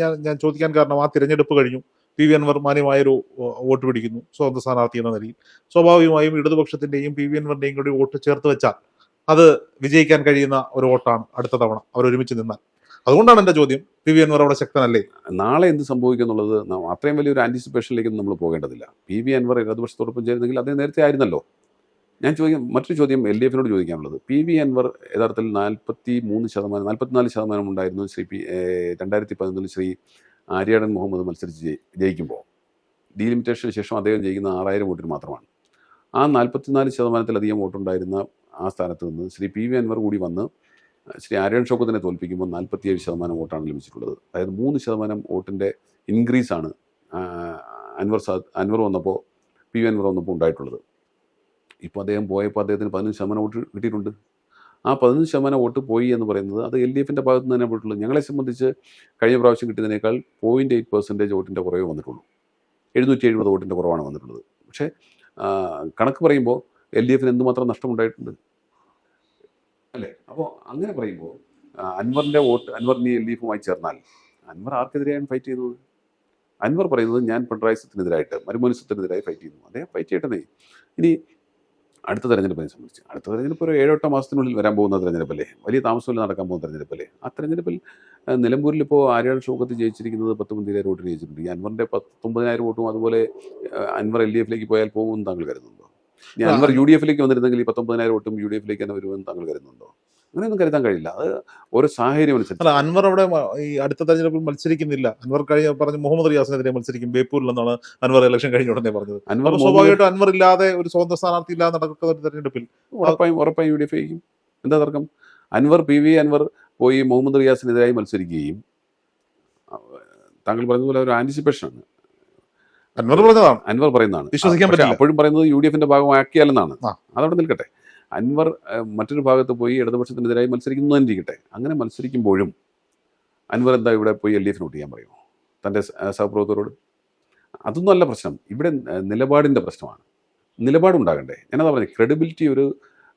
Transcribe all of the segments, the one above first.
ഞാൻ ഞാൻ ചോദിക്കാൻ കാരണം ആ തിരഞ്ഞെടുപ്പ് കഴിഞ്ഞു. പി വി അൻവർ മാന്യമായൊരു വോട്ട് പിടിക്കുന്നു. സ്വതന്ത്ര സ്ഥാനാർത്ഥി എന്ന നിലയിൽ. സ്വാഭാവികമായും ഇടതുപക്ഷത്തിന്റെയും പി വി അൻവറിന്റെയും കൂടി വോട്ട് ചേർത്ത് വെച്ചാൽ അത് വിജയിക്കാൻ കഴിയുന്ന ഒരു വോട്ടാണ് അടുത്ത തവണ അവർ ഒരുമിച്ച് നിന്നാൽ. അതുകൊണ്ടാണ് എന്റെ ചോദ്യം. പി വി അൻവർ അവിടെ ശക്തനല്ലേ? നാളെ എന്ത് സംഭവിക്കും എന്നുള്ളത് അത്രയും വലിയൊരു ആന്റിസിപ്പേഷനിലേക്ക് നമ്മൾ പോകേണ്ടതില്ല. പി വി അൻവർ ഇടതുപക്ഷത്തോടൊപ്പം ചേരുന്നെങ്കിൽ അതേ നേരത്തെ ആയിരുന്നല്ലോ. ഞാൻ ചോദിക്കാം മറ്റൊരു ചോദ്യം എൽ ഡി എഫിനോട് ചോദിക്കാനുള്ളത്. പി വി അൻവർ യഥാർത്ഥത്തിൽ നാൽപ്പത്തി മൂന്ന് ശതമാനം നാൽപ്പത്തിനാല് ശതമാനം ഉണ്ടായിരുന്നു ശ്രീ പി രണ്ടായിരത്തി പതിനൊന്നിൽ ശ്രീ ആര്യാടൻ മുഹമ്മദ് മത്സരിച്ച് ജയിക്കുമ്പോൾ. ഡീലിമിറ്റേഷന് ശേഷം അദ്ദേഹം ജയിക്കുന്ന ആറായിരം വോട്ടിന് മാത്രമാണ്. ആ നാൽപ്പത്തിനാല് ശതമാനത്തിലധികം വോട്ടുണ്ടായിരുന്ന ആ സ്ഥാനത്ത് നിന്ന് ശ്രീ പി വി അൻവർ കൂടി വന്ന് ശ്രീ ആര്യൻ ഷോക്കത്തിനെ തോൽപ്പിക്കുമ്പോൾ നാൽപ്പത്തിയേഴ് ശതമാനം വോട്ടാണ് ലഭിച്ചിട്ടുള്ളത്. അതായത് മൂന്ന് ശതമാനം വോട്ടിന്റെ ഇൻക്രീസാണ് അൻവർ സാ അൻവർ വന്നപ്പോൾ പി വി അൻവർ വന്നപ്പോൾ ഉണ്ടായിട്ടുള്ളത്. ഇപ്പോൾ അദ്ദേഹം പോയപ്പോൾ അദ്ദേഹത്തിന് പതിനഞ്ച് ശതമാനം വോട്ട് കിട്ടിയിട്ടുണ്ട്. ആ പതിനഞ്ച് ശതമാനം വോട്ട് പോയി എന്ന് പറയുന്നത് അത് എൽ ഡി എഫിന്റെ ഭാഗത്ത് നിന്ന് തന്നെ പോയിട്ടുള്ളൂ ഞങ്ങളെ സംബന്ധിച്ച് കഴിഞ്ഞ പ്രാവശ്യം കിട്ടിയതിനേക്കാൾ പോയിന്റ് എയ്റ്റ് പെർസെന്റേജ് വോട്ടിന്റെ കുറവ് വന്നിട്ടുള്ളൂ. എഴുന്നൂറ്റി എഴുപത് വോട്ടിന്റെ കുറവാണ് വന്നിട്ടുള്ളത്. പക്ഷേ കണക്ക് പറയുമ്പോൾ എൽ ഡി എഫിന് എന്തുമാത്രം നഷ്ടമുണ്ടായിട്ടുണ്ട്? അല്ലേ? അപ്പോൾ അങ്ങനെ പറയുമ്പോൾ അൻവറിന്റെ വോട്ട് അൻവർ നീ എൽ ഡി എഫുമായി ചേർന്നാൽ അൻവർ ആർക്കെതിരെയാണ് ഫൈറ്റ് ചെയ്യുന്നത് അൻവർ പറയുന്നത് ഞാൻ പിണറായി സത്തിനെതിരായിട്ട് മരുമോനിസത്തിനെതിരായി ഫൈറ്റ് ചെയ്യുന്നു. അദ്ദേഹം ഫൈറ്റ് ചെയ്യട്ടെ ഇനി അടുത്ത തെരഞ്ഞെടുപ്പിനെ സംബന്ധിച്ച്. അടുത്ത തെരഞ്ഞെടുപ്പ് ഒരു ഏഴെട്ടോ മാസത്തിനുള്ളിൽ വരാൻ പോകുന്ന തെരഞ്ഞെടുപ്പല്ലേ? വലിയ താമസമില്ല നടക്കാൻ പോകുന്ന തെരഞ്ഞെടുപ്പല്ലേ? ആ തെരഞ്ഞെടുപ്പിൽ നിലമ്പൂരിൽ ഇപ്പോൾ ആര്യാട് ഷോക്കത്ത് ജയിച്ചിരിക്കുന്നത് പത്ത് പത്തൊമ്പതിനായിരം വോട്ടിന് ജയിച്ചിട്ടുണ്ട് ഈ അൻവറിന്റെ പത്തൊമ്പതിനായിരം വോട്ടും അതുപോലെ അൻവർ എൽ ഡി എഫിലേക്ക് പോയാൽ പോകുമെന്ന് താങ്കൾ കരുതുന്നുണ്ടോ? ഞാൻ അൻവർ യു ഡി എഫിലേക്ക് വന്നിരുന്നെങ്കിൽ ഈ പത്തൊമ്പതിനായിരം വോട്ടും യു ഡി എഫിലേക്ക് തന്നെ വരുമെന്ന് താങ്കൾ കരുതുന്നുണ്ടോ? അങ്ങനെയൊന്നും കരുതാൻ കഴിയില്ല. അത് ഓരോ സാഹചര്യം അല്ല അനുസരിച്ച് അൻവർ അവിടെ ഈ അടുത്ത തെരഞ്ഞെടുപ്പിൽ മത്സരിക്കുന്നില്ല. അൻവർ കഴിഞ്ഞ പറഞ്ഞ മുഹമ്മദ് റിയാസിനെതിരെ മത്സരിക്കും. ബേപ്പൂരിൽ എന്നാണ് അൻവർ ഇലക്ഷൻ കഴിഞ്ഞ ഉടനെ പറഞ്ഞത്. അൻവർ സ്വാഭാവികമായിട്ടും അൻവർ ഇല്ലാതെ ഒരു സ്വതന്ത്ര സ്ഥാനാർത്ഥി ഇല്ലാതെ നടക്കുന്ന ഒരു തെരഞ്ഞെടുപ്പിൽ. ഉറപ്പായും ഉറപ്പായും യു ഡി എഫ് ജയിക്കും. എന്താ തർക്കം? അൻവർ പി വി അൻവർ പോയി മുഹമ്മദ് റിയാസിനെതിരായി മത്സരിക്കുകയും താങ്കൾ പറഞ്ഞതുപോലെ ഒരു ആന്റിസിപ്പേഷനാണ് അൻവർ പറഞ്ഞതാണ്. അൻവർ പറയുന്നതാണ്. വിശ്വസിക്കാൻ പറ്റില്ല. അപ്പോഴും പറയുന്നത് യു ഡി എഫിന്റെ ഭാഗമാക്കിയാലെന്നാണ്. അതവിടെ നിൽക്കട്ടെ. അൻവർ മറ്റൊരു ഭാഗത്ത് പോയി ഇടതുപക്ഷത്തിനെതിരായി മത്സരിക്കുന്നു തന്നെ ഇരിക്കട്ടെ അങ്ങനെ മത്സരിക്കുമ്പോഴും അൻവർ എന്താ ഇവിടെ പോയി എൽ ഡി എഫിന് വോട്ട് ചെയ്യാൻ പറയുമോ തന്റെ സഹപ്രവർത്തകരോട്? അതൊന്നും അല്ല പ്രശ്നം. ഇവിടെ നിലപാടിന്റെ പ്രശ്നമാണ്. നിലപാടുണ്ടാകണ്ടേ? ഞാനതാ പറഞ്ഞത് ക്രെഡിബിലിറ്റി ഒരു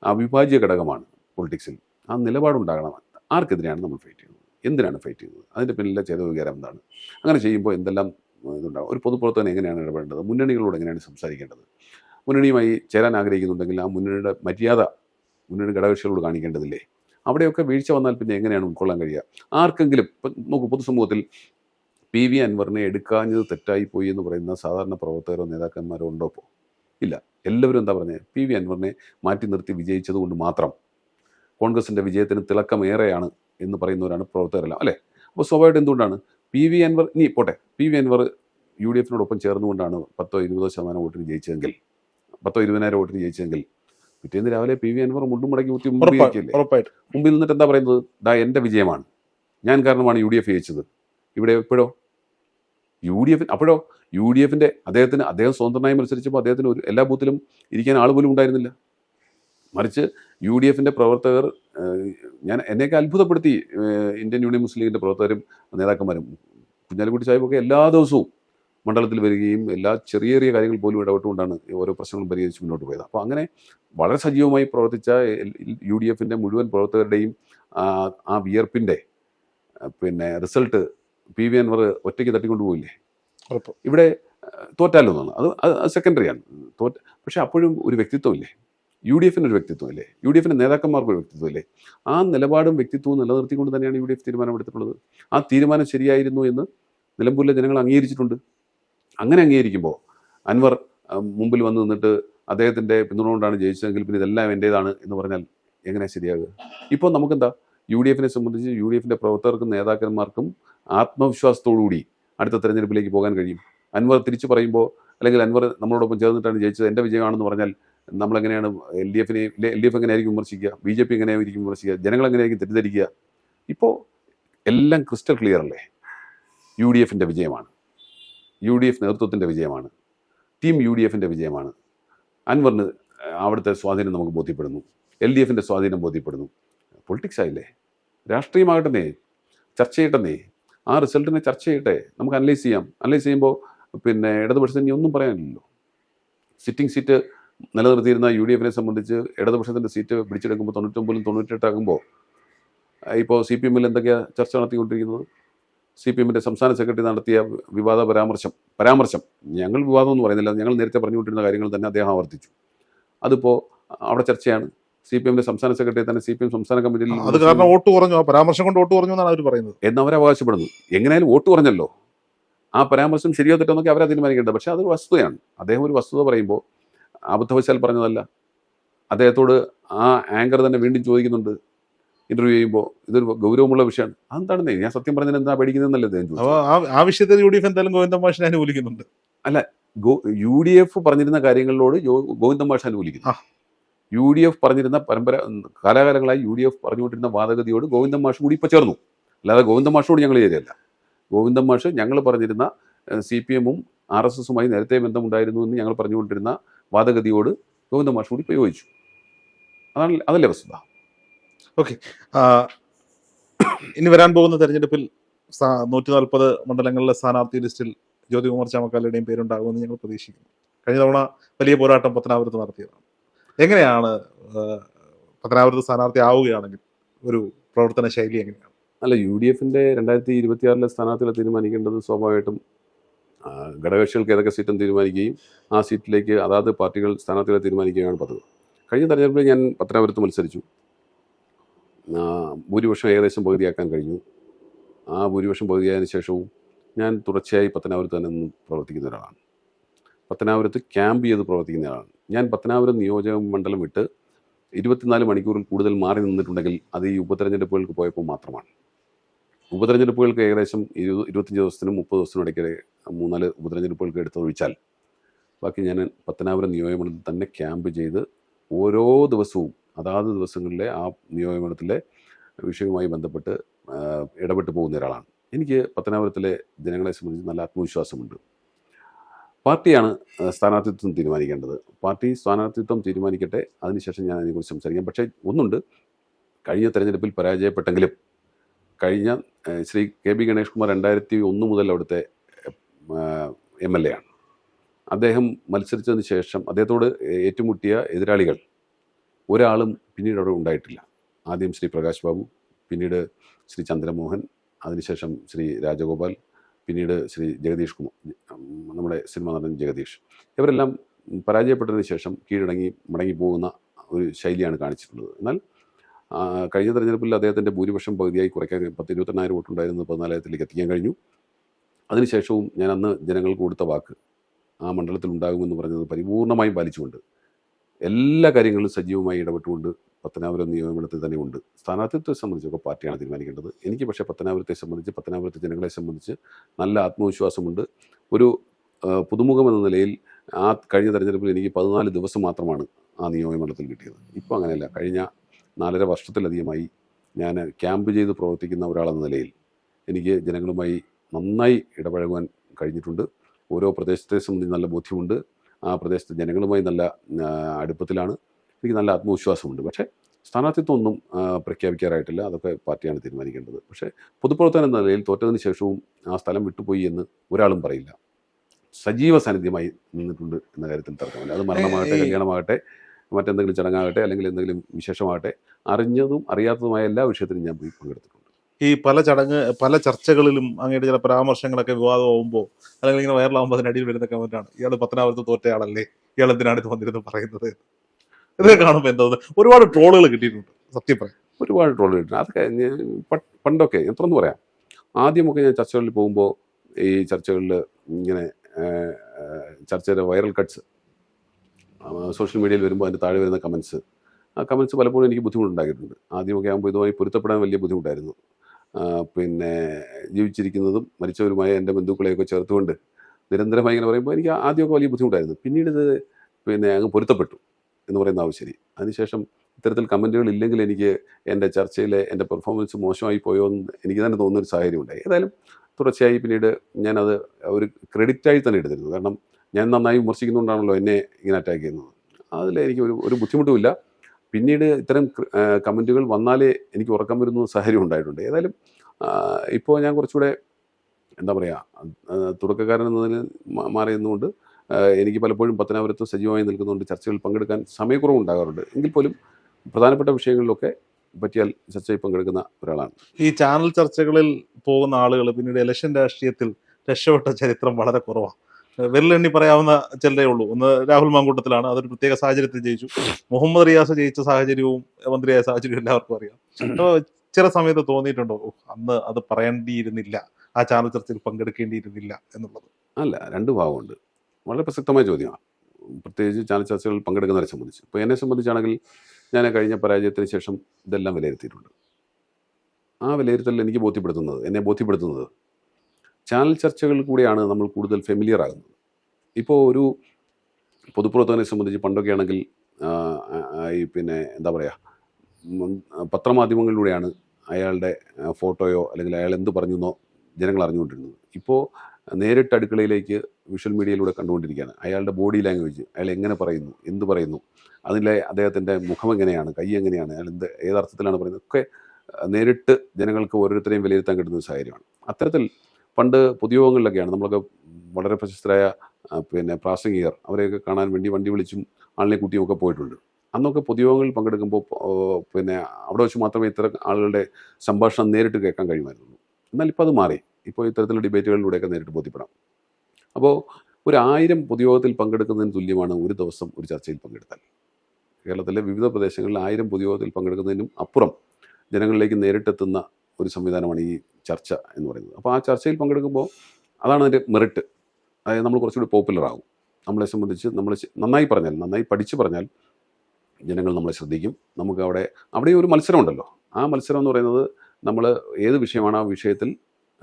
അവിഭാജ്യ ഘടകമാണ് പൊളിറ്റിക്സിൽ ആ നിലപാടുണ്ടാകണം. ആർക്കെതിരെയാണ് നമ്മൾ ഫൈറ്റ് ചെയ്യുന്നത്? എന്തിനാണ് ഫൈറ്റ് ചെയ്യുന്നത്? അതിന്റെ പിന്നിലെ ചെയ്ത വികാരം എന്താണ്? അങ്ങനെ ചെയ്യുമ്പോൾ എന്തെല്ലാം ഇതുണ്ടാകും ഒരു പൊതുപ്രവർത്തകൻ എങ്ങനെയാണ് ഇടപെടേണ്ടത്? മുന്നണികളോട് എങ്ങനെയാണ് സംസാരിക്കേണ്ടത്? മുന്നണിയുമായി ചേരാൻ ആഗ്രഹിക്കുന്നുണ്ടെങ്കിൽ ആ മുന്നണിയുടെ മര്യാദ മുന്നണി ഘടകകക്ഷികളോട് കാണിക്കേണ്ടതില്ലേ? അവിടെയൊക്കെ വീഴ്ച വന്നാൽ പിന്നെ എങ്ങനെയാണ് ഉൾക്കൊള്ളാൻ കഴിയുക? ആർക്കെങ്കിലും ഇപ്പം നോക്കൂ പൊതുസമൂഹത്തിൽ പി വി അൻവറിനെ എടുക്കാഞ്ഞത് തെറ്റായിപ്പോയി എന്ന് പറയുന്ന സാധാരണ പ്രവർത്തകരോ നേതാക്കന്മാരോ ഉണ്ടോ ഇപ്പോൾ ഇല്ല. എല്ലാവരും എന്താ പറഞ്ഞത് പി വി അൻവറിനെ മാറ്റി നിർത്തി വിജയിച്ചത് കൊണ്ട് മാത്രം. കോൺഗ്രസിന്റെ വിജയത്തിന് തിളക്കമേറെയാണ് എന്ന് പറയുന്നവരാണ് പ്രവർത്തകരെല്ലാം അല്ലേ? അപ്പോൾ സ്വാഭാവികമായിട്ട് എന്തുകൊണ്ടാണ്? പി വി അൻവർ ഇനി പോട്ടെ. P V Anvar U D എഫിനോടൊപ്പം ചേർന്നുകൊണ്ടാണ് പത്തോ ഇരുപതോ ശതമാനം വോട്ടിന് ജയിച്ചതെങ്കിൽ പത്തോ ഇരുപതിനായിരം വോട്ടിന് ജയിച്ചെങ്കിൽ പിറ്റേന്ന് രാവിലെ പി വി അൻവർ മുണ്ടും മടക്കി കുത്തി മുമ്പ് മുമ്പിൽ നിന്നിട്ട് എന്താ പറയുന്നത്? ദാ എന്റെ വിജയമാണ്. ഞാൻ കാരണമാണ് യു ഡി എഫ് ജയിച്ചത്. ഇവിടെ എപ്പോഴോ? യു ഡി എഫ് അപ്പോഴോ? യു ഡി എഫിന്റെ അദ്ദേഹത്തിന് അദ്ദേഹം സ്വതന്ത്രനായി മത്സരിച്ചപ്പോൾ അദ്ദേഹത്തിന് ഒരു എല്ലാ ബൂത്തിലും ഇരിക്കാൻ ആൾ പോലും ഉണ്ടായിരുന്നില്ല. മറിച്ച് യു ഡി എഫിന്റെ പ്രവർത്തകർ ഞാൻ എന്നെയൊക്കെ അത്ഭുതപ്പെടുത്തി ഇന്ത്യൻ യൂണിയൻ മുസ്ലിം ലീഗിന്റെ പ്രവർത്തകരും നേതാക്കന്മാരും കുഞ്ഞാലിക്കുട്ടി സാഹിബൊക്കെ എല്ലാ ദിവസവും മണ്ഡലത്തിൽ വരികയും എല്ലാ ചെറിയ ചെറിയ കാര്യങ്ങൾ പോലും ഇടപെട്ടുകൊണ്ടാണ് ഓരോ പ്രശ്നങ്ങളും പരിഹരിച്ച് മുന്നോട്ട് പോയത്. അപ്പോൾ അങ്ങനെ വളരെ സജീവമായി പ്രവർത്തിച്ച യു ഡി എഫിന്റെ മുഴുവൻ പ്രവർത്തകരുടെയും ആ വിയർപ്പിന്റെ പിന്നെ റിസൾട്ട് പി വി അൻവർ ഒറ്റയ്ക്ക് തട്ടിക്കൊണ്ട് പോയില്ലേ? ഇവിടെ തോറ്റാലോ എന്നാണ്. അത് അത് സെക്കൻഡറിയാണ്. തോറ്റ പക്ഷേ അപ്പോഴും ഒരു വ്യക്തിത്വമില്ലേ? യു ഡി എഫിന് ഒരു വ്യക്തിത്വമില്ലേ? യു ഡി എഫിന്റെ നേതാക്കന്മാർക്ക് ഒരു വ്യക്തിത്വമില്ലേ? ആ നിലപാടും വ്യക്തിത്വവും നിലനിർത്തിക്കൊണ്ട് തന്നെയാണ് യു ഡി എഫ് തീരുമാനമെടുത്തിട്ടുള്ളത് ആ തീരുമാനം ശരിയായിരുന്നു എന്ന് നിലമ്പൂരിലെ ജനങ്ങൾ അംഗീകരിച്ചിട്ടുണ്ട്. അങ്ങനെ അംഗീകരിക്കുമ്പോൾ അൻവർ മുമ്പിൽ വന്ന് നിന്നിട്ട് അദ്ദേഹത്തിന്റെ പിന്തുണ കൊണ്ടാണ് ജയിച്ചതെങ്കിൽ പിന്നെ ഇതെല്ലാം എന്റേതാണ് എന്ന് പറഞ്ഞാൽ എങ്ങനെ ശരിയാകുക? ഇപ്പോൾ നമുക്കെന്താ? യു ഡി എഫിനെ സംബന്ധിച്ച് യു ഡി എഫിന്റെ പ്രവർത്തകർക്കും നേതാക്കന്മാർക്കും ആത്മവിശ്വാസത്തോടുകൂടി അടുത്ത തെരഞ്ഞെടുപ്പിലേക്ക് പോകാൻ കഴിയും. അൻവർ തിരിച്ചു പറയുമ്പോൾ അല്ലെങ്കിൽ അൻവർ നമ്മളോടൊപ്പം ചേർന്നിട്ടാണ് ജയിച്ചത് എന്റെ വിജയമാണെന്ന് പറഞ്ഞാൽ നമ്മളെങ്ങനെയാണ് എൽ ഡി എഫിനെ എൽ ഡി എഫ് എങ്ങനെയായിരിക്കും വിമർശിക്കുക? ബി ജെ പി എങ്ങനെയായിരിക്കും വിമർശിക്കുക? ജനങ്ങൾ എങ്ങനെയായിരിക്കും തെറ്റിദ്ധരിക്കുക? ഇപ്പോൾ എല്ലാം ക്രിസ്റ്റൽ ക്ലിയർ അല്ലേ? യു ഡി എഫിന്റെ വിജയമാണ്. യു ഡി എഫ് നേതൃത്വത്തിന്റെ വിജയമാണ്. ടീം യു ഡി എഫിന്റെ വിജയമാണ്. അൻവറിന് അവിടുത്തെ സ്വാധീനം നമുക്ക് ബോധ്യപ്പെടുന്നു. എൽ ഡി എഫിന്റെ സ്വാധീനം ബോധ്യപ്പെടുന്നു. പൊളിറ്റിക്സ് ആയില്ലേ? രാഷ്ട്രീയമാകട്ടെ ചർച്ച ചെയ്യട്ടെ ആ റിസൾട്ടിനെ ചർച്ച ചെയ്യട്ടെ നമുക്ക് അനലൈസ് ചെയ്യാം. അനലൈസ് ചെയ്യുമ്പോൾ പിന്നെ ഇടതുപക്ഷത്തിന് ഇനി ഒന്നും പറയാനില്ലല്ലോ. സിറ്റിംഗ് സീറ്റ് നിലനിർത്തിയിരുന്ന യു ഡി എഫിനെ സംബന്ധിച്ച് ഇടതുപക്ഷത്തിന്റെ സീറ്റ് പിടിച്ചെടുക്കുമ്പോൾ തൊണ്ണൂറ്റൊമ്പതിലും തൊണ്ണൂറ്റെട്ടാകുമ്പോൾ ഇപ്പോൾ സി പി എമ്മിൽ എന്തൊക്കെയാണ് ചർച്ച നടത്തിക്കൊണ്ടിരിക്കുന്നത്? സി പി എമ്മിന്റെ സംസ്ഥാന സെക്രട്ടറി നടത്തിയ വിവാദ പരാമർശം പരാമർശം. ഞങ്ങൾ വിവാദം എന്ന് പറയുന്നില്ല. ഞങ്ങൾ നേരത്തെ പറഞ്ഞുകൊണ്ടിരുന്ന കാര്യങ്ങൾ തന്നെ അദ്ദേഹം ആവർത്തിച്ചു. അതിപ്പോൾ അവിടെ ചർച്ചയാണ്. സി പി എമ്മിന്റെ സംസ്ഥാന സെക്രട്ടറി തന്നെ സി പി എം സംസ്ഥാന കമ്മിറ്റിയിൽ അത് കാരണം വോട്ട് കുറഞ്ഞു. ആ പരാമർശം കൊണ്ട് വോട്ട് കുറഞ്ഞു എന്നാണ് അവർ പറയുന്നത്. എന്ന് അവർ അവകാശപ്പെടുന്നു. എങ്ങനെയാലും വോട്ട് കുറഞ്ഞല്ലോ. ആ പരാമർശം ശരിയോ തെറ്റോ എന്നൊക്കെ അവരെ തീരുമാനിക്കേണ്ടത്. പക്ഷേ അതൊരു വസ്തുതയാണ്. അദ്ദേഹം ഒരു വസ്തുത പറയുമ്പോൾ അബദ്ധവശാൽ പറഞ്ഞതല്ല. അദ്ദേഹത്തോട് ആ ആങ്കർ തന്നെ വീണ്ടും ചോദിക്കുന്നുണ്ട്. ഇന്റർവ്യൂ ചെയ്യുമ്പോൾ ഇതൊരു ഗൗരവമുള്ള വിഷയമാണ്. അതെന്താണെന്നേ ഞാൻ സത്യം പറഞ്ഞതിന് എന്താ പേടിക്കുന്നതെന്നല്ലേ ആ വിഷയത്തിൽ യു ഡി എഫ് എന്തായാലും ഗോവിന്ദൻ മാഷിനെ അനുകൂലിക്കുന്നുണ്ട്. അല്ല യു ഡി എഫ് പറഞ്ഞിരുന്ന കാര്യങ്ങളിലോട് ഗോവിന്ദൻ മാഷ് അനുകൂലിക്കുന്നു. യു ഡി എഫ് പറഞ്ഞിരുന്ന പരമ്പര കാലാകാലങ്ങളായി യു ഡി എഫ് പറഞ്ഞുകൊണ്ടിരുന്ന വാദഗതിയോട് ഗോവിന്ദൻ മാഷ് കൂടി ഇപ്പോൾ ചേർന്നു. അല്ലാതെ ഗോവിന്ദൻ മാഷോട് ഞങ്ങൾ ചേരുകയല്ല ഗോവിന്ദൻ മാഷ് ഞങ്ങൾ പറഞ്ഞിരുന്ന സി പി എമ്മും ആർ എസ് എസുമായി നേരത്തെ ബന്ധമുണ്ടായിരുന്നു എന്ന് ഞങ്ങൾ പറഞ്ഞുകൊണ്ടിരുന്ന വാദഗതിയോട് ഗോവിന്ദൻ മാഷ് കൂടി ഇപ്പോൾ യോജിച്ചു അതാണ് അതല്ലേ വസ്തുത? ആ, ഇനി വരാൻ പോകുന്ന തെരഞ്ഞെടുപ്പിൽ നൂറ്റി നാൽപ്പത് മണ്ഡലങ്ങളിലെ സ്ഥാനാർത്ഥി ലിസ്റ്റിൽ ജ്യോതികുമാർ ചാമക്കാലയുടെയും പേരുണ്ടാകുമെന്ന് ഞങ്ങൾ പ്രതീക്ഷിക്കുന്നു. കഴിഞ്ഞ തവണ വലിയ പോരാട്ടം പത്തനാപുരത്ത് നടത്തിയതാണ്. എങ്ങനെയാണ് പത്തനാപുരത്ത് സ്ഥാനാർത്ഥി ആവുകയാണെങ്കിൽ ഒരു പ്രവർത്തന ശൈലി എങ്ങനെയാണ്? അല്ല യു ഡി എഫിന്റെ രണ്ടായിരത്തി ഇരുപത്തിയാറിലെ സ്ഥാനാർത്ഥികളെ തീരുമാനിക്കേണ്ടത് സ്വാഭാവികമായിട്ടും ഘടകകക്ഷികൾക്ക് ഏതൊക്കെ സീറ്റും തീരുമാനിക്കുകയും ആ സീറ്റിലേക്ക് അതാത് പാർട്ടികൾ സ്ഥാനാർത്ഥികളെ തീരുമാനിക്കുകയാണ് പതിവ്. കഴിഞ്ഞ തെരഞ്ഞെടുപ്പിൽ ഞാൻ പത്തനാപുരത്ത് മത്സരിച്ചു. ഭൂരിപക്ഷം ഏകദേശം പകുതിയാക്കാൻ കഴിഞ്ഞു. ആ ഭൂരിപക്ഷം പകുതിയായതിനു ശേഷവും ഞാൻ തുടർച്ചയായി പത്തനാപുരത്ത് തന്നെ നിന്ന് പ്രവർത്തിക്കുന്ന ഒരാളാണ്. പത്തനാപുരത്ത് ക്യാമ്പ് ചെയ്ത് പ്രവർത്തിക്കുന്ന ആളാണ് ഞാൻ പത്തനാപുരം നിയോജക മണ്ഡലം വിട്ട് ഇരുപത്തിനാല് മണിക്കൂറിൽ കൂടുതൽ മാറി നിന്നിട്ടുണ്ടെങ്കിൽ അത് ഈ ഉപതെരഞ്ഞെടുപ്പുകൾക്ക് പോയപ്പോൾ മാത്രമാണ്. ഉപതെരഞ്ഞെടുപ്പുകൾക്ക് ഏകദേശം ഇരുപത് ഇരുപത്തഞ്ച് ദിവസത്തിനും മുപ്പത് ദിവസത്തിനും ഇടയ്ക്ക് മൂന്നാൽ ഉപതെരഞ്ഞെടുപ്പുകൾക്ക് എടുത്തൊഴിച്ചാൽ ബാക്കി ഞാൻ പത്തനാപുരം നിയോജകമണ്ഡലത്തിൽ തന്നെ ക്യാമ്പ് ചെയ്ത് ഓരോ ദിവസവും അതാത് ദിവസങ്ങളിലെ ആ നിയോഗമനത്തിലെ വിഷയവുമായി ബന്ധപ്പെട്ട് ഇടപെട്ടു പോകുന്ന ഒരാളാണ്. എനിക്ക് പത്തനാപുരത്തിലെ ജനങ്ങളെ സംബന്ധിച്ച് നല്ല ആത്മവിശ്വാസമുണ്ട്. പാർട്ടിയാണ് സ്ഥാനാർത്ഥിത്വം തീരുമാനിക്കേണ്ടത്. പാർട്ടി സ്ഥാനാർത്ഥിത്വം തീരുമാനിക്കട്ടെ അതിനുശേഷം ഞാൻ അതിനെക്കുറിച്ച് സംസാരിക്കാം. പക്ഷേ ഒന്നുണ്ട്. കഴിഞ്ഞ തെരഞ്ഞെടുപ്പിൽ പരാജയപ്പെട്ടെങ്കിലും കഴിഞ്ഞ ശ്രീ കെ ബി ഗണേഷ് കുമാർ രണ്ടായിരത്തി ഒന്ന് മുതൽ അവിടുത്തെ എം എൽ എ ആണ്. അദ്ദേഹം മത്സരിച്ചതിന് ശേഷം അദ്ദേഹത്തോട് ഏറ്റുമുട്ടിയ എതിരാളികൾ ഒരാളും പിന്നീട് അവിടെ ഉണ്ടായിട്ടില്ല. ആദ്യം ശ്രീ പ്രകാശ് ബാബു പിന്നീട് ശ്രീ ചന്ദ്രമോഹൻ അതിനുശേഷം ശ്രീ രാജഗോപാൽ പിന്നീട് ശ്രീ ജഗദീഷ് കുമാർ നമ്മുടെ സിനിമാ നടൻ ജഗദീഷ്. ഇവരെല്ലാം പരാജയപ്പെട്ടതിന് ശേഷം കീഴടങ്ങി മടങ്ങി പോകുന്ന ഒരു ശൈലിയാണ് കാണിച്ചിട്ടുള്ളത്. എന്നാൽ കഴിഞ്ഞ തെരഞ്ഞെടുപ്പിൽ അദ്ദേഹത്തിന്റെ ഭൂരിപക്ഷം പകുതിയായി കുറയ്ക്കാൻ പത്ത് ഇരുപത്തെണ്ണായിരം വോട്ടുണ്ടായിരുന്നത് പതിനാലായിരത്തിലേക്ക് എത്തിക്കാൻ കഴിഞ്ഞു. അതിനുശേഷവും ഞാൻ അന്ന് ജനങ്ങൾക്ക് കൊടുത്ത വാക്ക് ആ മണ്ഡലത്തിൽ ഉണ്ടാകുമെന്ന് പറഞ്ഞത് പരിപൂർണമായും പാലിച്ചുകൊണ്ട് എല്ലാ കാര്യങ്ങളിലും സജീവമായി ഇടപെട്ടുകൊണ്ട് പത്തനാപുരം നിയമമണ്ഡലത്തിൽ തന്നെ ഉണ്ട്. സ്ഥാനാർത്ഥിത്വത്തെ സംബന്ധിച്ചൊക്കെ പാർട്ടിയാണ് തീരുമാനിക്കേണ്ടത്. എനിക്ക് പക്ഷേ പത്തനാപുരത്തെ സംബന്ധിച്ച് പത്തനാപുരത്തെ ജനങ്ങളെ സംബന്ധിച്ച് നല്ല ആത്മവിശ്വാസമുണ്ട്. ഒരു പുതുമുഖം എന്ന നിലയിൽ ആ കഴിഞ്ഞ തെരഞ്ഞെടുപ്പിൽ എനിക്ക് പതിനാല് ദിവസം മാത്രമാണ് ആ നിയമമണ്ഡലത്തിൽ കിട്ടിയത്. ഇപ്പോൾ അങ്ങനെയല്ല. കഴിഞ്ഞ നാലര വർഷത്തിലധികമായി ഞാൻ ക്യാമ്പ് ചെയ്ത് പ്രവർത്തിക്കുന്ന ഒരാളെന്ന നിലയിൽ എനിക്ക് ജനങ്ങളുമായി നന്നായി ഇടപഴകുവാൻ കഴിഞ്ഞിട്ടുണ്ട്. ഓരോ പ്രദേശത്തെ സംബന്ധിച്ച് നല്ല ബോധ്യമുണ്ട്. ആ പ്രദേശത്തെ ജനങ്ങളുമായി നല്ല അടുപ്പത്തിലാണ്. എനിക്ക് നല്ല ആത്മവിശ്വാസമുണ്ട്. പക്ഷേ സ്ഥാനാർത്ഥിത്വം ഒന്നും ആ, പ്രഖ്യാപിക്കാറായിട്ടില്ല. അതൊക്കെ പാർട്ടിയാണ് തീരുമാനിക്കേണ്ടത്. പക്ഷേ പൊതുപ്രവർത്തനം എന്ന നിലയിൽ തോറ്റതിന് ശേഷവും ആ സ്ഥലം വിട്ടുപോയി എന്ന് ഒരാളും പറയില്ല. സജീവ സാന്നിധ്യമായി നിന്നിട്ടുണ്ട് എന്ന കാര്യത്തിൽ തർക്കമില്ല. അത് മരണമാകട്ടെ. കല്യാണമാകട്ടെ മറ്റെന്തെങ്കിലും ചടങ്ങാകട്ടെ അല്ലെങ്കിൽ എന്തെങ്കിലും വിശേഷമാകട്ടെ അറിഞ്ഞതും അറിയാത്തതുമായ എല്ലാ വിഷയത്തിലും ഞാൻ പോയി പങ്കെടുത്തിട്ടുണ്ട്. ഈ പല ചടങ്ങ് പല ചർച്ചകളിലും അങ്ങയുടെ ചില പരാമർശങ്ങളൊക്കെ വിവാദമാകുമ്പോൾ അല്ലെങ്കിൽ ഇങ്ങനെ വൈറലാകുമ്പോൾ അതിനടിയിൽ വരുന്ന കമന്റാണ്. ഇയാൾ പത്തനാപുരത്ത് തോറ്റയാളല്ലേ? ഇയാൾ എന്തിനാണ് ഇത് വന്നിരുന്ന് പറയുന്നത്? ഇതൊക്കെ കാണുമ്പോൾ എന്താ ഒരുപാട് ട്രോളുകൾ കിട്ടിയിട്ടുണ്ട്. സത്യം പറയാം. ഒരുപാട് ട്രോളുകൾ കിട്ടിയിട്ടുണ്ട്. അതൊക്കെ പണ്ടൊക്കെ എത്രയെന്ന് പറയാം. ആദ്യമൊക്കെ ഞാൻ ചർച്ചകളിൽ പോകുമ്പോൾ ഈ ചർച്ചകളിൽ ഇങ്ങനെ ചർച്ചയുടെ വൈറൽ കട്ട്സ് സോഷ്യൽ മീഡിയയിൽ വരുമ്പോൾ അതിന്റെ താഴെ വരുന്ന കമൻസ് ആ കമൻസ് പലപ്പോഴും എനിക്ക് ബുദ്ധിമുട്ടുണ്ടാക്കിയിട്ടുണ്ട്. ആദ്യമൊക്കെ ആകുമ്പോൾ ഇതുമായി പൊരുത്തപ്പെടാൻ വലിയ ബുദ്ധിമുട്ടായിരുന്നു. പിന്നെ ജീവിച്ചിരിക്കുന്നതും മരിച്ചവരുമായ എന്റെ ബന്ധുക്കളെയൊക്കെ ചേർത്തുകൊണ്ട് നിരന്തരമായി ഇങ്ങനെ പറയുമ്പോൾ എനിക്ക് ആദ്യമൊക്കെ വലിയ ബുദ്ധിമുട്ടായിരുന്നു. പിന്നീട് ഇത് പിന്നെ അങ്ങ് പൊരുത്തപ്പെട്ടു എന്ന് പറയുന്ന ആവശ്യം അതിനുശേഷം ഇത്തരത്തിൽ കമന്റുകൾ ഇല്ലെങ്കിൽ എനിക്ക് എന്റെ ചർച്ചയിലെ എന്റെ പെർഫോമൻസ് മോശമായി പോയോ എന്ന് എനിക്ക് തന്നെ തോന്നുന്ന ഒരു സാഹചര്യം ഉണ്ടായി ഏതായാലും തുടർച്ചയായി പിന്നീട് ഞാനത് ഒരു ക്രെഡിറ്റായി തന്നെ എടുത്തിരുന്നു. കാരണം ഞാൻ നന്നായി വിമർശിക്കുന്നുകൊണ്ടാണല്ലോ എന്നെ ഇങ്ങനെ അറ്റാക്ക് ചെയ്യുന്നത്. അതിൽ എനിക്ക് ഒരു ഒരു ബുദ്ധിമുട്ടുമില്ല. പിന്നീട് ഇത്തരം കമന്റുകൾ വന്നാലേ എനിക്ക് ഉറക്കം വരുന്ന സാഹചര്യം ഉണ്ടായിട്ടുണ്ട്. ഏതായാലും ഇപ്പോൾ ഞാൻ കുറച്ചുകൂടെ എന്താ പറയുക തുടക്കക്കാരൻ എന്നതിന് മാറി എനിക്ക് പലപ്പോഴും പത്തനാപുരത്ത് സജീവമായി നിൽക്കുന്നതുകൊണ്ട് ചർച്ചകളിൽ പങ്കെടുക്കാൻ സമയക്കുറവുണ്ടാകാറുണ്ട്. എങ്കിൽ പോലും പ്രധാനപ്പെട്ട വിഷയങ്ങളിലൊക്കെ പറ്റിയാൽ ചർച്ചയിൽ പങ്കെടുക്കുന്ന ഒരാളാണ്. ഈ ചാനൽ ചർച്ചകളിൽ പോകുന്ന ആളുകൾ പിന്നീട് ഇലക്ഷൻ രാഷ്ട്രീയത്തിൽ രക്ഷപ്പെട്ട ചരിത്രം വളരെ കുറവാണ് വിരലെണ്ണി പറയാവുന്ന ചിലരേ ഉള്ളൂ. ഒന്ന് രാഹുൽ മാങ്കൂട്ടത്തിലാണ്. അതൊരു പ്രത്യേക സാഹചര്യത്തിൽ ജയിച്ചു. മുഹമ്മദ് റിയാസ് ജയിച്ച സാഹചര്യവും മന്ത്രിയായ സാഹചര്യവും എല്ലാവർക്കും അറിയാം. അപ്പോൾ ചില സമയത്ത് തോന്നിയിട്ടുണ്ടോ? അന്ന് അത് പറയേണ്ടിയിരുന്നില്ല. ആ ചാനൽ ചർച്ചയിൽ പങ്കെടുക്കേണ്ടിയിരുന്നില്ല എന്നുള്ളത്. അല്ല രണ്ട് ഭാഗമുണ്ട്. വളരെ പ്രസക്തമായ ചോദ്യമാണ്. പ്രത്യേകിച്ച് ചാനൽ ചർച്ചകളിൽ പങ്കെടുക്കുന്നവരെ സംബന്ധിച്ച്. ഇപ്പോൾ എന്നെ സംബന്ധിച്ചാണെങ്കിൽ ഞാൻ കഴിഞ്ഞ പരാജയത്തിന് ശേഷം ഇതെല്ലാം വിലയിരുത്തിയിട്ടുണ്ട്. ആ വിലയിരുത്തൽ എനിക്ക് ബോധ്യപ്പെടുത്തുന്നത് എന്നെ ബോധ്യപ്പെടുത്തുന്നത് ചാനൽ ചർച്ചകളിൽ കൂടിയാണ് നമ്മൾ കൂടുതൽ ഫെമിലിയർ ആകുന്നത്. ഇപ്പോൾ ഒരു പൊതുപ്രവർത്തകനെ സംബന്ധിച്ച് പണ്ടൊക്കെ ആണെങ്കിൽ ഈ പിന്നെ എന്താ പറയുക പത്രമാധ്യമങ്ങളിലൂടെയാണ് അയാളുടെ ഫോട്ടോയോ അല്ലെങ്കിൽ അയാൾ എന്ത് പറഞ്ഞെന്നോ ജനങ്ങൾ അറിഞ്ഞുകൊണ്ടിരുന്നത്. ഇപ്പോൾ നേരിട്ട് അടുക്കളയിലേക്ക് വിഷ്വൽ മീഡിയയിലൂടെ കണ്ടുകൊണ്ടിരിക്കുകയാണ്. അയാളുടെ ബോഡി ലാംഗ്വേജ് അയാൾ എങ്ങനെ പറയുന്നു എന്ത് പറയുന്നു അതിലെ അദ്ദേഹത്തിന്റെ മുഖം എങ്ങനെയാണ് കൈ എങ്ങനെയാണ് അയാൾ എന്ത് ഏതർത്ഥത്തിലാണ് പറയുന്നത് ഒക്കെ നേരിട്ട് ജനങ്ങൾക്ക് ഓരോരുത്തരെയും വിലയിരുത്താൻ കിട്ടുന്ന ഒരു സാഹചര്യമാണ്. അത്തരത്തിൽ പണ്ട് പൊതുയോഗങ്ങളിലൊക്കെയാണ് നമ്മളൊക്കെ വളരെ പ്രശസ്തരായ പിന്നെ പ്രാസംഗികർ. അവരെയൊക്കെ കാണാൻ വേണ്ടി വണ്ടി വിളിച്ചും ആളിനെ കൂട്ടിയും ഒക്കെ പോയിട്ടുണ്ട്. അന്നൊക്കെ പൊതുയോഗങ്ങളിൽ പങ്കെടുക്കുമ്പോൾ പിന്നെ അവിടെ വെച്ച് മാത്രമേ ഇത്ര ആളുകളുടെ സംഭാഷണം നേരിട്ട് കേൾക്കാൻ കഴിയുമായിരുന്നുള്ളൂ. എന്നാൽ ഇപ്പോൾ അത് മാറി. ഇപ്പോൾ ഇത്തരത്തിലുള്ള ഡിബേറ്റുകളിലൂടെയൊക്കെ നേരിട്ട് ബോധ്യപ്പെടാം. അപ്പോൾ ഒരു ആയിരം പൊതുയോഗത്തിൽ പങ്കെടുക്കുന്നതിന് തുല്യമാണ് ഒരു ദിവസം ഒരു ചർച്ചയിൽ പങ്കെടുത്താൽ. കേരളത്തിലെ വിവിധ പ്രദേശങ്ങളിൽ ആയിരം പൊതുയോഗത്തിൽ പങ്കെടുക്കുന്നതിനും അപ്പുറം ജനങ്ങളിലേക്ക് നേരിട്ടെത്തുന്ന ഒരു സംവിധാനമാണ് ഈ ചർച്ച എന്ന് പറയുന്നത്. അപ്പോൾ ആ ചർച്ചയിൽ പങ്കെടുക്കുമ്പോൾ അതാണ് അതിന്റെ മെറിറ്റ് അതായത് നമ്മൾ കുറച്ചുകൂടി പോപ്പുലർ ആകും നമ്മളെ സംബന്ധിച്ച് നമ്മൾ നന്നായി പറഞ്ഞാൽ നന്നായി പഠിച്ചു പറഞ്ഞാൽ ജനങ്ങൾ നമ്മളെ ശ്രദ്ധിക്കും. നമുക്ക് അവിടെ അവിടെ ഒരു മത്സരമുണ്ടല്ലോ ആ മത്സരം എന്ന് പറയുന്നത് നമ്മൾ ഏത് വിഷയമാണ് ആ വിഷയത്തിൽ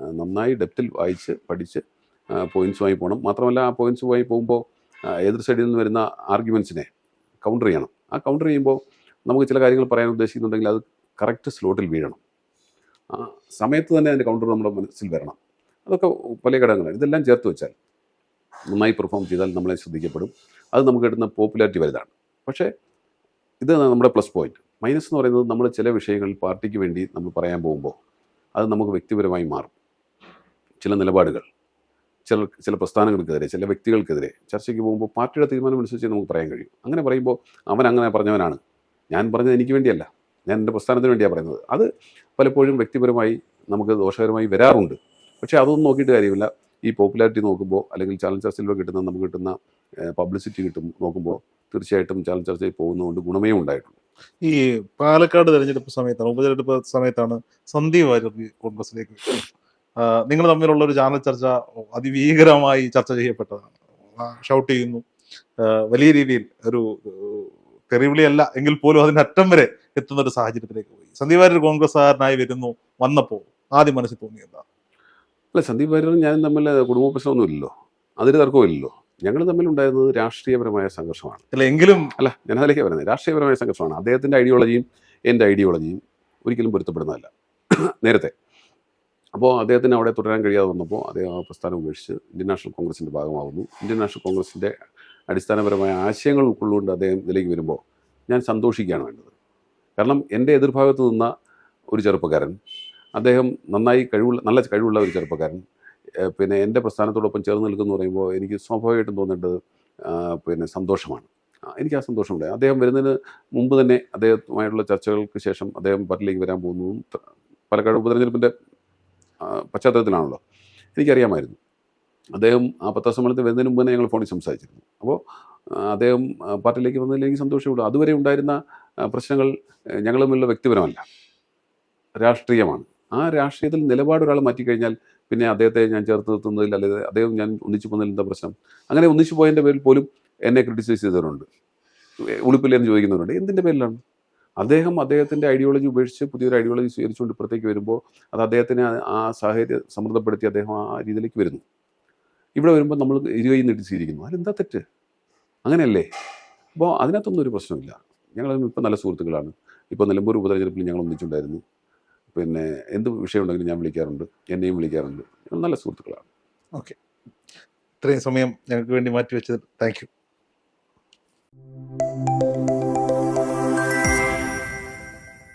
നന്നായി ഡെപ്തിൽ വായിച്ച് പഠിച്ച് പോയിന്റ്സുമായി പോകണം മാത്രമല്ല ആ പോയിന്റ്സുമായി പോകുമ്പോൾ ഏതൊരു സൈഡിൽ നിന്ന് വരുന്ന ആർഗ്യുമെൻസിനെ കൗണ്ടർ ചെയ്യണം. ആ കൗണ്ടർ ചെയ്യുമ്പോൾ നമുക്ക് ചില കാര്യങ്ങൾ പറയാൻ ഉദ്ദേശിക്കുന്നുണ്ടെങ്കിൽ അത് കറക്റ്റ് സ്ലോട്ടിൽ വീഴണം. ആ സമയത്ത് തന്നെ അതിന്റെ കൗണ്ടർ നമ്മുടെ മനസ്സിൽ വരണം. അതൊക്കെ പല ഘടകങ്ങളാണ്. ഇതെല്ലാം ചേർത്ത് വെച്ചാൽ നന്നായി പെർഫോം ചെയ്താൽ നമ്മളെ ശ്രദ്ധിക്കപ്പെടും. അത് നമുക്ക് കിട്ടുന്ന പോപ്പുലാരിറ്റി വലുതാണ്. പക്ഷേ ഇത് നമ്മുടെ പ്ലസ് പോയിന്റ് മൈനസ് എന്ന് പറയുന്നത് നമ്മൾ ചില വിഷയങ്ങളിൽ പാർട്ടിക്ക് വേണ്ടി നമ്മൾ പറയാൻ പോകുമ്പോൾ അത് നമുക്ക് വ്യക്തിപരമായി മാറും. ചില നിലപാടുകൾ ചില ചില പ്രസ്ഥാനങ്ങൾക്കെതിരെ ചില വ്യക്തികൾക്കെതിരെ ചർച്ചയ്ക്ക് പോകുമ്പോൾ പാർട്ടിയുടെ തീരുമാനം അനുസരിച്ച് നമുക്ക് പറയാൻ കഴിയും. അങ്ങനെ പറയുമ്പോൾ അവൻ അങ്ങനെ പറഞ്ഞവനാണ്. ഞാൻ പറഞ്ഞത് എനിക്ക് വേണ്ടിയല്ല. ഞാൻ എന്റെ പ്രസ്ഥാനത്തിന് വേണ്ടിയാണ് പറയുന്നത്. അത് പലപ്പോഴും വ്യക്തിപരമായി നമുക്ക് ദോഷകരമായി വരാറുണ്ട്. പക്ഷേ അതൊന്നും നോക്കിയിട്ട് കാര്യമില്ല. ഈ പോപ്പുലാരിറ്റി നോക്കുമ്പോൾ അല്ലെങ്കിൽ ചാനൽ ചർച്ചയിലൂടെ കിട്ടുന്ന നമുക്ക് കിട്ടുന്ന പബ്ലിസിറ്റി കിട്ടും നോക്കുമ്പോൾ തീർച്ചയായിട്ടും ചാനൽ ചർച്ചയിൽ പോകുന്നതുകൊണ്ട് ഗുണമേ ഉണ്ടായിട്ടുള്ളൂ. ഈ പാലക്കാട് തെരഞ്ഞെടുപ്പ് സമയത്താണ് ഉപതെരഞ്ഞെടുപ്പ് സമയത്താണ് സന്ദീപ് വാര്യർ കോൺഗ്രസിലേക്ക് നിങ്ങൾ തമ്മിലുള്ള ഒരു ചാനൽ ചർച്ച അതിഭീകരമായി ചർച്ച ചെയ്യപ്പെട്ടതാണ്. ഷൗട്ട് ചെയ്യുന്നു. വലിയ രീതിയിൽ ഒരു ഏഹ്, തെറിവിളിയല്ല എങ്കിൽ പോലും അതിന്റെ അറ്റം വരെ എത്തുന്ന ഒരു സാഹചര്യത്തിലേക്ക് പോയി. സന്ദീപ് വാര്യർ കോൺഗ്രസ്സുകാരനായി വരുന്നു വന്നപ്പോൾ ആദ്യം മനസ്സിൽ തോന്നി എന്താ? അല്ല സന്ദീപ് വാര്യരും ഞാനും തമ്മിൽ കുടുംബ പ്രശ്നമൊന്നുമില്ലല്ലോ. അതിന് തർക്കമില്ലല്ലോ ഞങ്ങൾ തമ്മിലുണ്ടായിരുന്നത് രാഷ്ട്രീയപരമായ സംഘർഷമാണ്. അല്ല എങ്കിലും അല്ല ഞാൻ അതിലേക്ക് പറയുന്നത് രാഷ്ട്രീയപരമായ സംഘർഷമാണ്. അദ്ദേഹത്തിന്റെ ഐഡിയോളജിയും എന്റെ ഐഡിയോളജിയും ഒരിക്കലും പൊരുത്തപ്പെടുന്നതല്ല. നേരത്തെ. അപ്പോൾ അദ്ദേഹത്തിന് അവിടെ തുടരാൻ കഴിയാതെ വന്നപ്പോൾ അദ്ദേഹം ആ പ്രസ്ഥാനം ഉപേക്ഷിച്ച് ഇന്ത്യൻ നാഷണൽ കോൺഗ്രസിന്റെ ഭാഗമാകുന്നു ഇന്ത്യൻ നാഷണൽ കോൺഗ്രസിന്റെ അടിസ്ഥാനപരമായ ആശയങ്ങൾ ഉൾക്കൊള്ളുകൊണ്ട് അദ്ദേഹം ഇതിലേക്ക് വരുമ്പോൾ ഞാൻ സന്തോഷിക്കുകയാണ് വേണ്ടത്. കാരണം എന്റെ എതിർഭാഗത്ത് നിന്ന ഒരു ചെറുപ്പക്കാരൻ അദ്ദേഹം നന്നായി കഴിവുള്ള നല്ല കഴിവുള്ള ഒരു ചെറുപ്പക്കാരൻ പിന്നെ എന്റെ പ്രസ്ഥാനത്തോടൊപ്പം ചേർന്ന് നിൽക്കുന്നു പറയുമ്പോൾ എനിക്ക് സ്വാഭാവികമായിട്ടും തോന്നേണ്ടത് പിന്നെ സന്തോഷമാണ്. എനിക്ക് ആ സന്തോഷമുണ്ട്. അദ്ദേഹം വരുന്നതിന് മുമ്പ് തന്നെ അദ്ദേഹവുമായിട്ടുള്ള ചർച്ചകൾക്ക് ശേഷം അദ്ദേഹം പാർട്ടിയിലേക്ക് വരാൻ പോകുന്നതും പാലക്കാട് ഉപതെരഞ്ഞെടുപ്പിന്റെ പശ്ചാത്തലത്തിലാണല്ലോ. എനിക്കറിയാമായിരുന്നു. അദ്ദേഹം ആ പത്രസമ്മേളനത്തിൽ വരുന്നതിന് മുമ്പ് തന്നെ ഞങ്ങൾ ഫോണിൽ സംസാരിച്ചിരുന്നു. അപ്പോൾ അദ്ദേഹം പാർട്ടിയിലേക്ക് വന്നതിൽ എനിക്ക് സന്തോഷമുള്ളൂ അതുവരെ ഉണ്ടായിരുന്ന പ്രശ്നങ്ങൾ ഞങ്ങൾ തമ്മിലുള്ള വ്യക്തിപരമല്ല. രാഷ്ട്രീയമാണ്. ആ രാഷ്ട്രീയത്തിൽ നിലപാട് ഒരാൾ മാറ്റിക്കഴിഞ്ഞാൽ പിന്നെ അദ്ദേഹത്തെ ഞാൻ ചേർത്ത് നിർത്തുന്നതിൽ അല്ലെങ്കിൽ അദ്ദേഹം ഞാൻ ഒന്നിച്ചു പോകുന്നതിൽ എന്താ പ്രശ്നം? അങ്ങനെ ഒന്നിച്ചു പോയതിന്റെ പേരിൽ പോലും എന്നെ ക്രിട്ടിസൈസ് ചെയ്തവരുണ്ട്. ഉളുപ്പില്ലെന്ന് ചോദിക്കുന്നവരുണ്ട്. എന്തിന്റെ പേരിലാണ്? അദ്ദേഹം അദ്ദേഹത്തിന്റെ ഐഡിയോളജി ഉപേക്ഷിച്ച് പുതിയൊരു ഐഡിയോളജി സ്വീകരിച്ചുകൊണ്ട് ഇപ്പുറത്തേക്ക് വരുമ്പോൾ അത് അദ്ദേഹത്തിനെ ആ സാഹചര്യം സമ്മർദ്ദപ്പെടുത്തി അദ്ദേഹം ആ രീതിയിലേക്ക് വരുന്നു. ഇവിടെ വരുമ്പോൾ നമ്മൾ ഇരുകൈ നീട്ടി സ്വീകരിക്കുന്നു അതിലെന്താ തെറ്റ്? അങ്ങനെയല്ലേ? അപ്പോൾ അതിനകത്തൊന്നും ഒരു പ്രശ്നമില്ല. ഞങ്ങൾ ഇപ്പം നല്ല സുഹൃത്തുക്കളാണ്. ഇപ്പോൾ നിലമ്പൂർ ഉപതെരഞ്ഞെടുപ്പിൽ ഞങ്ങൾ ഒന്നിച്ചുണ്ടായിരുന്നു. പിന്നെ എന്ത് വിഷയമുണ്ടെങ്കിലും ഞാൻ വിളിക്കാറുണ്ട്. എന്നെയും വിളിക്കാറുണ്ട്. ഞങ്ങൾ നല്ല സുഹൃത്തുക്കളാണ്. ഓക്കെ. ഇത്രയും സമയം ഞങ്ങൾക്ക് വേണ്ടി മാറ്റിവെച്ചത് താങ്ക് യു.